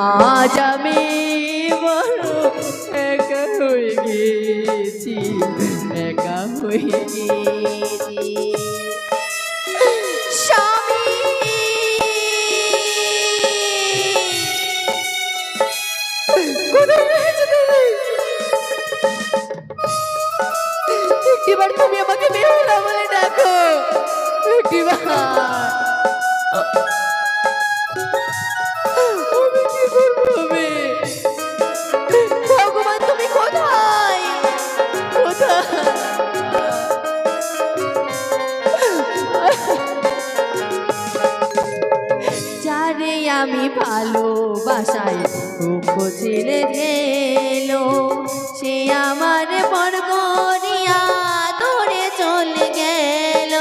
আজ আমি বড় একা হয়ে গেছি একা হয়ে গেছি? একটিবার তুমি? আমাকে আমি ভালোবাসাই খুব ছেড়ে গেল সে আমার পর দূরে চলে গেল।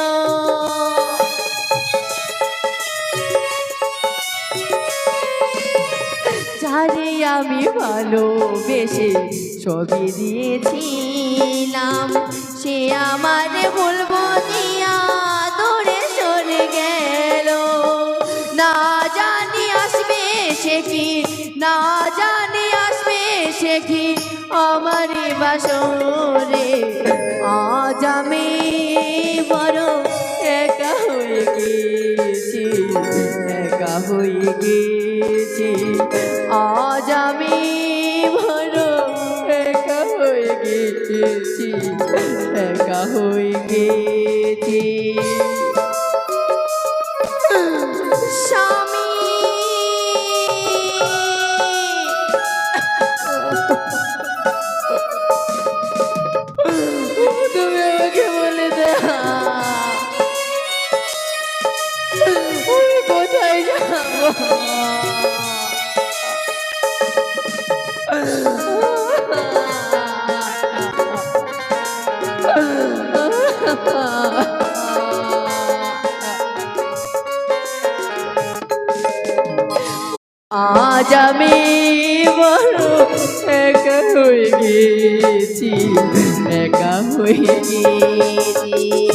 যারে আমি ভালোবেসে ছবি দিয়েছিলাম, সে আমার বলব দিয়া দূরে সরে গেল। না জানি সে কি না জানি আসবে সে কি আমার বাসরে। আজ আমি বড় একা হয়ে গেছি, একা হয়ে গেছি। আজ আমি বড় একা হয়ে গেছি, একা হয়ে গেছি। আজ আমি বড় একা হয়ে গেছি একা হয়ে গেছি।